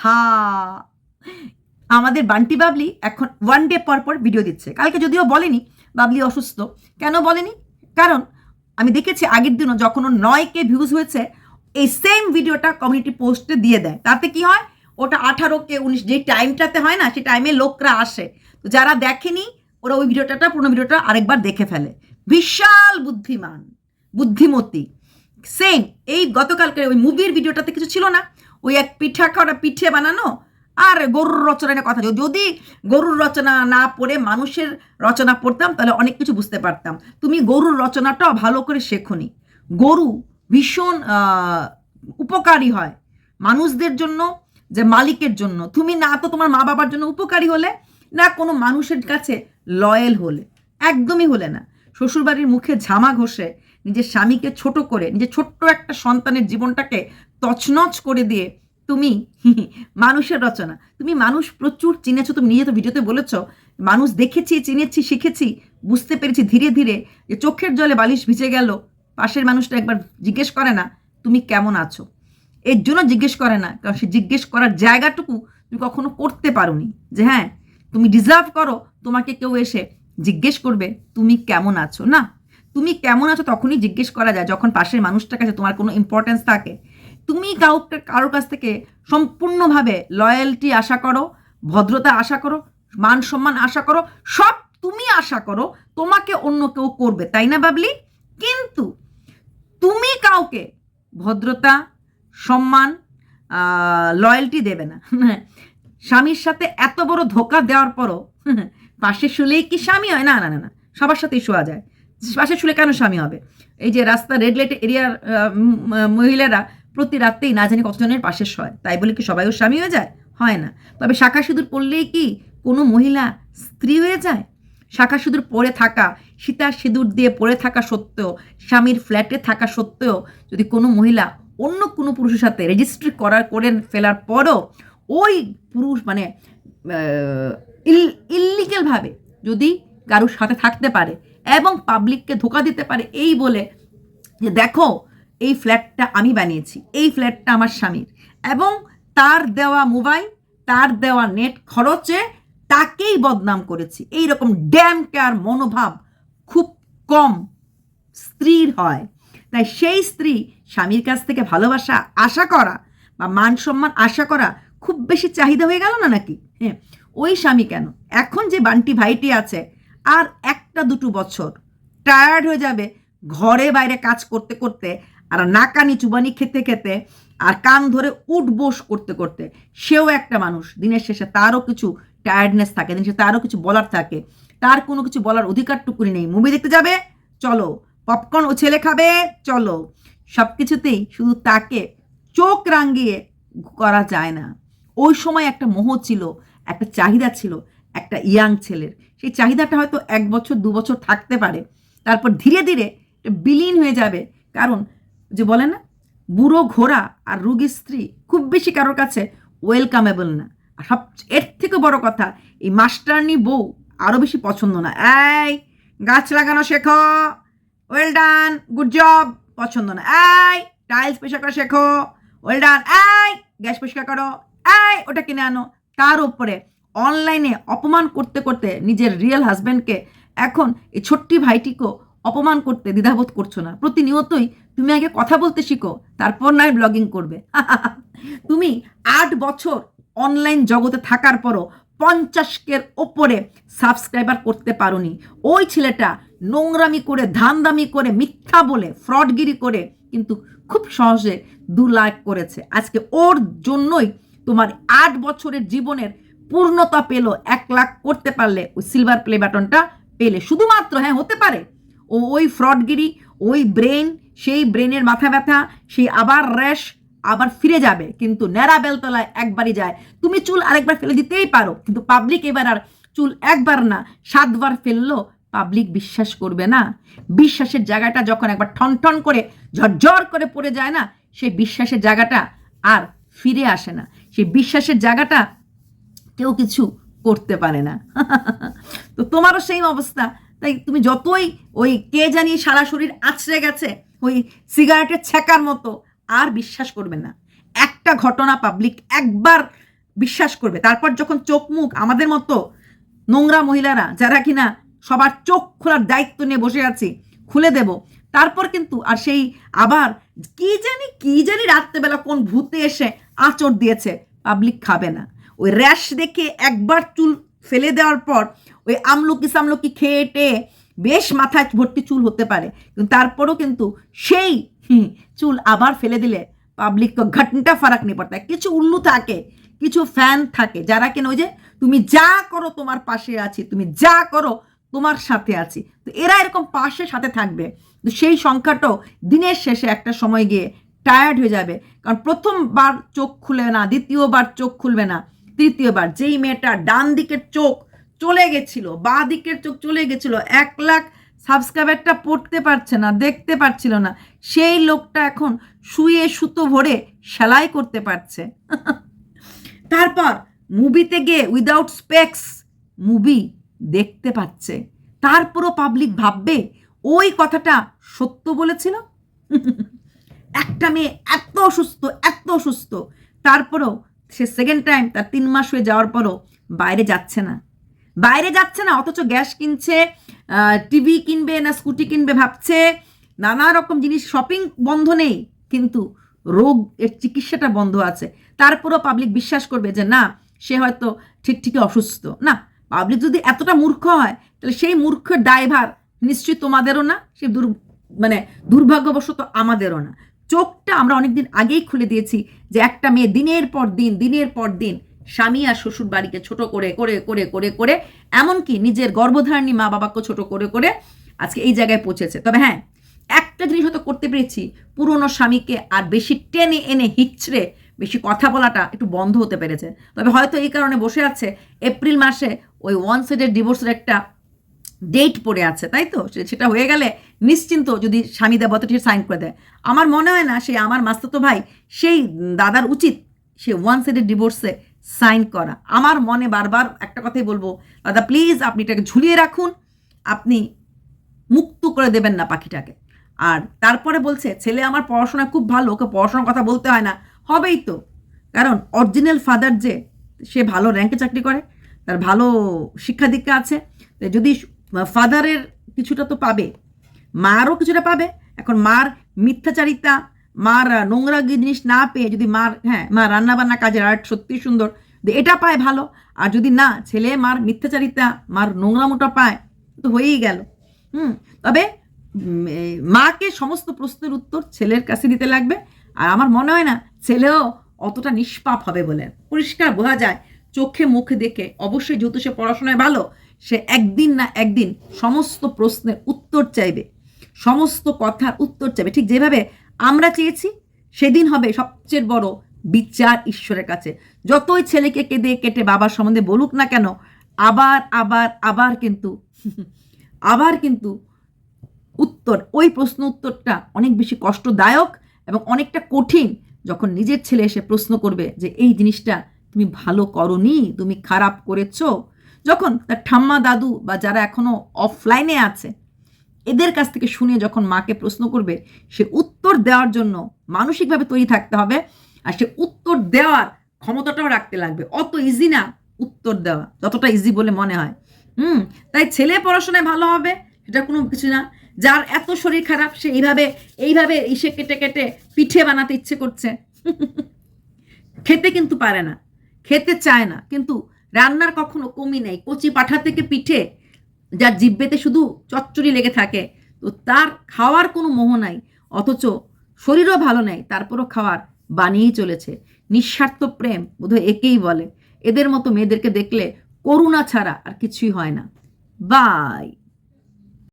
হা। আমাদের বান্টি বাবলি এখন one day পর পর ভিডিও দিচ্ছে। কালকে যদিও বলেনি, বাবলি অসুস্থ। কেন বলেনি? কারণ আমি দেখেছি আগের দিনও যখন ওর নয় কে ভিউজ হয়েছে, এই সেম ভিডিওটা কমিউনিটি পোস্টে দিয়ে দেয়। তাতে কি হয়? ওটা আঠারো কে উনিশ, যে টাইমটাতে হয় না, সেই টাইমে লোকরা আসে। তো যারা দেখেনি, ওরা ওই ভিডিওটা পুরো ভিডিওটা আরেকবার দেখে ফেলে। বিশাল বুদ্ধিমান, বুদ্ধিমতী। সেম এই গতকালকে ওই মুভির ভিডিওটাতে কিছু ছিল না। ওই এক পিঠা খাওয়া পিঠে বানানো আর গরুর রচনা কথা। যদি গরুর রচনা না পড়ে, মানুষের রচনা পড়তাম, তাহলে অনেক কিছু বুঝতে পারতাম। তুমি গরুর রচনাটাও ভালো করে শেখনি। গরু ভীষণ উপকারী হয় মানুষদের জন্য যে মালিকের জন্য। তুমি না তো তোমার মা বাবার জন্য উপকারী হলে, না কোনো মানুষের কাছে লয়েল হলে। একদমই হলে না। শ্বশুরবাড়ির মুখে ঝামা ঘষে নিজের স্বামীকে ছোট করে, নিজের ছোট্ট একটা সন্তানের জীবনটাকে তছনছ করে দিয়ে তুমি মানুষের রচনা। তুমি মানুষ প্রচুর চিনেছো, তুমি নিজে তো ভিডিওতে বলেছ, মানুষ দেখেছি, চিনেছি, শিখেছি, বুঝতে পেরেছি ধীরে ধীরে যে চোখের জলে বালিশ ভিজে গেল, পাশের মানুষটা একবার জিজ্ঞেস করে না, তুমি কেমন আছো? এর জন্য জিজ্ঞেস করে না, কারণ সে জিজ্ঞেস করার জায়গাটুকু তুমি কখনো করতে পারোনি যে হ্যাঁ তুমি ডিজার্ভ করো, তোমাকে কেউ এসে জিজ্ঞেস করবে, তুমি কেমন আছো? না, তুমি কেমন আছো তখনই জিজ্ঞেস করা যায় যখন পাশের মানুষটার কাছে তোমার কোনো ইম্পর্টেন্স থাকে। তুমি কাউকে কারোর কাছ থেকে সম্পূর্ণভাবে লয়্যালটি আশা করো, ভদ্রতা আশা করো, মান সম্মান আশা করো, সব তুমি আশা করো, তোমাকে অন্য কেউ করবে, তাই না বাবলি? কিন্তু তুমি কাউকে ভদ্রতা, সম্মান লয়্যালটি দেবে না। স্বামীর সাথে এত বড় ধোকা দেওয়ার পরও পাশে শুলেই কি স্বামী হয়? না না না না, সবার সাথেই শোয়া যায়। পাশে শুলে কেন স্বামী হবে? এই যে রাস্তা রেড লাইট এরিয়ার মহিলারা প্রতি রাত্রেই না জানি কতজনের পাশে শয়। তাই বলে কি সবাইও স্বামী হয়ে যায়? হয় না। তবে শাখা সিঁদুর পড়লেই কি কোনো মহিলা স্ত্রী হয়ে যায়? শাখা সিঁদুর পরে থাকা, সীতার সিঁদুর দিয়ে পরে থাকা সত্ত্বেও, স্বামীর ফ্ল্যাটে থাকা সত্ত্বেও, যদি কোনো মহিলা অন্য কোনো পুরুষের সাথে রেজিস্ট্রি করার, করে ফেলার পরও ওই পুরুষ মানে ইল্লিগেলভাবে যদি কারোর সাথে থাকতে পারে এবং পাবলিককে ধোকা দিতে পারে এই বলে যে দেখো, এই ফ্ল্যাটটা আমি বানিয়েছি, এই ফ্ল্যাটটা আমার স্বামীর এবং তার দেওয়া মোবাইল তার দেওয়া নেট খরচে তাকেই বদনাম করেছি। এই রকম ড্যাম কেয়ার মনোভাব খুব কম স্ত্রীর হয়। তাই সেই স্ত্রী স্বামীর কাছ থেকে ভালোবাসা, আশা করা বা মান সম্মান আশা করা খুব বেশি চাহিদা হয়ে গেল না নাকি? হ্যাঁ ওই স্বামী কেন? এখন যে বান্টি ভাইটি আছে, আর একটা দুটো বছর। টায়ার্ড হয়ে যাবে, ঘরে বাইরে কাজ করতে করতে, আর নাকানি চুবানি খেতে খেতে, আর কান ধরে উঠবোস করতে করতে। সেও একটা মানুষ, দিনের শেষে তারও কিছু টায়ার্ডনেস থাকে, দিনের শেষে তারও কিছু বলার থাকে। তার কোনো কিছু বলার অধিকারটুকুনি নেই। মুভি দেখতে যাবে? চলো। পপকর্ন ও ছেলে খাবে? চলো। সব কিছুতেই শুধু তাকে চোখ রাঙিয়ে করা যায় না। ওই সময় একটা মোহ ছিল একটা চাহিদা ছিল একটা ইয়াং ছেলের। সেই চাহিদাটা হয়তো এক বছর, দু বছর থাকতে পারে। তারপর ধীরে ধীরে বিলীন হয়ে যাবে। কারণ যে বলে না, বুড়ো ঘোড়া আর রুগী স্ত্রী খুব বেশি কারোর কাছে ওয়েলকামেবল না। আর সব, এর থেকে বড় কথা, এই মাস্টারনি বউ আরও বেশি পছন্দ না। এই, গাছ লাগানো শেখো। ওয়েল ডান গুড জব পছন্দ না। এই টাইলস পরিষ্কার করা শেখো। ওয়েল ডান এই, গ্যাস পরিষ্কার করো। এই, ওটা কিনে আনো। তার উপরে অনলাইনে অপমান করতে করতে নিজের রিয়েল হাজব্যান্ডকে এখন এই ছোট্টি ভাইটিকেও অপমান করতে দ্বিধাবোধ করছ না। প্রতিনিয়তই তুমি আগে কথা বলতে শিখো, তারপর নয় ব্লগিং করবে। তুমি আট বছর অনলাইন জগতে থাকার পরও পঞ্চাশকের ওপরে সাবস্ক্রাইবার করতে পারোনি। ওই ছেলেটা নোংরামি করে, ধান্দামি করে, মিথ্যা বলে ফ্রডগিরি করে কিন্তু খুব সহজে দু লাখ করেছে। আজকে ওর জন্যই তোমার আট বছরের জীবনের পূর্ণতা পেল, এক লাখ করতে পারলে ওই সিলভার প্লে বাটনটা পেলে। শুধুমাত্র হ্যাঁ হতে পারে। ও ওই ফ্রডগিরি ওই ব্রেন সেই ব্রেনের মাথা ব্যথা সেই আবার র্যাশ আবার ফিরে যাবে। কিন্তু ন্যাড়া বেলতলায় একবারই যায়। তুমি চুল আরেকবার ফেলে দিতেই পারো, কিন্তু পাবলিক এবার আর চুল একবার না, সাতবার ফেলল পাবলিক বিশ্বাস করবে না। বিশ্বাসের জায়গাটা যখন একবার ঠন ঠন করে, ঝরঝর করে পড়ে যায় না, সেই বিশ্বাসের জায়গাটা আর ফিরে আসে না। সেই বিশ্বাসের জায়গাটা কেউ কিছু করতে পারে না। তো তোমারও সেই অবস্থা। তাই তুমি যতই ওই কে জানি সারা শরীর আছড়ে গেছে, ওই সিগারেটের ছ্যাঁকার মতো আর বিশ্বাস করবে না। একটা ঘটনা পাবলিক একবার বিশ্বাস করবে। তারপর যখন চোখ মুখ আমাদের মতো নোংরা মহিলারা, যারা কিনা সবার চোখ খোলার দায়িত্ব নিয়ে বসে আছি, খুলে দেব তারপর কিন্তু আর সেই আবার কি জানি কি জানি রাত্রেবেলা কোন ভূতে এসে আঁচড় দিয়েছে পাবলিক খাবে না। ওই র্যাশ দেখে একবার চুল ফেলে দেওয়ার পর ওই আমলকি সামলকি খেয়ে টেয়ে বেশ মাথায় ভর্তি চুল হতে পারে। কিন্তু তারপরও কিন্তু সেই চুল আবার ফেলে দিলে পাবলিক ঘটনটা ফারাক নেই পড়তে কিছু উল্লু থাকে, কিছু ফ্যান থাকে, যারা কেন ওই যে, তুমি যা করো তোমার পাশে আছি, তুমি যা করো তোমার সাথে আছি। তো এরা এরকম পাশে সাথে থাকবে। তো সেই সংখ্যাটাও দিনের শেষে একটা সময় গিয়ে টায়ার্ড হয়ে যাবে। কারণ প্রথমবার চোখ খুলে না, দ্বিতীয়বার চোখ খুলবে না, তৃতীয়বার যেই মেয়েটা ডান দিকের চোখ চলে গেছিল, বা দিকের চোখ চলে গেছিল, এক লাখ সাবস্ক্রাইবারটা পড়তে পারছে না, দেখতে পারছিল না, সেই লোকটা এখন শুয়ে সুতো ভরে সেলাই করতে পারছে। তারপর মুভিতে গিয়ে উইদাউট স্পেক্স মুভি দেখতে পাচ্ছে তারপরও পাবলিক ভাববে, ওই কথাটা সত্য বলেছিল? একটা মেয়ে এত অসুস্থ এত অসুস্থ। তারপরও সে সেকেন্ড টাইম তার তিন মাস হয়ে যাওয়ার পরও বাইরে যাচ্ছে না। বাইরে যাচ্ছে না, অথচ গ্যাস কিনছে টিভি কিনবে না স্কুটি কিনবে ভাবছে। নানা রকম জিনিস শপিং বন্ধ নেই, কিন্তু রোগ এর চিকিৎসাটা বন্ধ আছে। তারপরও পাবলিক বিশ্বাস করবে যে, না, সে হয়তো ঠিক ঠিকই অসুস্থ। না পাবলিক যদি এতটা মূর্খ হয়, তাহলে সেই মূর্খ ড্রাইভার নিশ্চয়ই তোমাদেরও না, সে দুর মানে দুর্ভাগ্যবশত আমাদেরও না। চোখটা আমরা অনেকদিন আগেই খুলে দিয়েছি যে একটা মেয়ে দিনের পর দিন, দিনের পর দিন স্বামী আর শ্বশুর বাড়িকে ছোট করে করে করে করে করে, এমনকি নিজের গর্ভধারণী মা বাবাকে ছোট করে করে আজকে এই জায়গায় পৌঁছেছে। তবে হ্যাঁ একটা জিনিস হয়তো করতে পেরেছি, পুরনো স্বামীকে আর বেশি টেনে এনে হিচড়ে বেশি কথা বলাটা একটু বন্ধ হতে পেরেছে। তবে হয়তো এই কারণে বসে আছে, এপ্রিল মাসে ওই ওয়ান সাইডের ডিভোর্সের একটা ডেট পড়ে আছে, তাই তো? সেটা হয়ে গেলে নিশ্চিন্ত যদি স্বামী দেবতাটি সাইন করে দেয়। আমার মনে হয় না সে আমার মাস্তাতো ভাই, সেই দাদার উচিত সে ওয়ান সাইডের ডিভোর্সে সাইন করা। আমার মনে বারবার একটা কথাই বলব, দাদা প্লিজ আপনি এটাকে ঝুলিয়ে রাখুন, আপনি মুক্ত করে দেবেন না পাখিটাকে। আর তারপরে বলছে, ছেলে আমার পড়াশোনা খুব ভালো, ওকে পড়াশোনার কথা বলতে হয় না। হবেই তো। কারণ অরিজিনাল ফাদার যে, সে ভালো র্যাঙ্কে চাকরি করে তার ভালো শিক্ষা দীক্ষা আছে। যদি ফাদারের কিছুটা তো পাবে, মারও কিছুটা পাবে, এখন মার মিথ্যাচারিতা, মার নোংরা জিনিস না পেয়ে যদি মার হ্যাঁ মা রান্নাবান্না কাজের আর্ট সত্যি সুন্দর এটা পায় ভালো, আর যদি না, ছেলে মার মিথ্যাচারিতা, মার নোংরামোটা পায়, তো হয়েই গেল। হুম, তবে মাকে সমস্ত প্রশ্নের উত্তর ছেলের কাছে দিতে লাগবে, আর আমার মনে হয় না, ছেলেও অতটা নিষ্পাপ হবে বলে। পরিষ্কার বোঝা যায়। চোখে মুখে দেখে অবশ্যই যেহেতু সে পড়াশোনায় ভালো, সে একদিন না একদিন সমস্ত প্রশ্নের উত্তর চাইবে। সমস্ত কথার উত্তর চাইবে। ঠিক যেভাবে আমরা চেয়েছি, সেদিন হবে সবচেয়ে বড় বিচার ঈশ্বরের কাছে। যতই ছেলেকে কেঁদে কেটে বাবার সম্বন্ধে বলুক না কেন, আবার আবার আবার কিন্তু আবার কিন্তু উত্তর, ওই প্রশ্ন উত্তরটা অনেক বেশি কষ্টদায়ক এবং অনেকটা কঠিন যখন নিজের ছেলে এসে প্রশ্ন করবে যে এই জিনিসটা তুমি ভালো করনি, তুমি খারাপ করেছ। যখন তার ঠাম্মা দাদু বা যারা এখনও অফলাইনে আছে, এদের কাছ থেকে শুনে যখন মাকে প্রশ্ন করবে, সে উত্তর দেওয়ার জন্য মানসিকভাবে তৈরি থাকতে হবে আর সে উত্তর দেওয়ার ক্ষমতাটাও রাখতে লাগবে। অত ইজি না উত্তর দেওয়া, যতটা ইজি বলে মনে হয়। হুম, তাই ছেলে পড়াশোনায় ভালো হবে সেটা কোনো কিছু না। যার এত শরীর খারাপ, সে এইভাবে এইভাবে ইসে কেটে কেটে পিঠে বানাতে ইচ্ছে করছে। খেতে কিন্তু পারে না। খেতে চায় না। কিন্তু রান্নার কখনো কমি নেই। কচি পাঠা থেকে পিঠে যার জিব্বেতে শুধু চচ্চড়ি লেগে থাকে, তো তার খাওয়ার কোনো মোহ নাই। অথচ শরীরও ভালো নেই, তারপরও খাওয়ার বানিয়েই চলেছে। নিঃস্বার্থ প্রেম, বোধহয় একেই বলে। এদের মতো মেয়েদেরকে দেখলে করুণা ছাড়া আর কিছুই হয় না। বাই।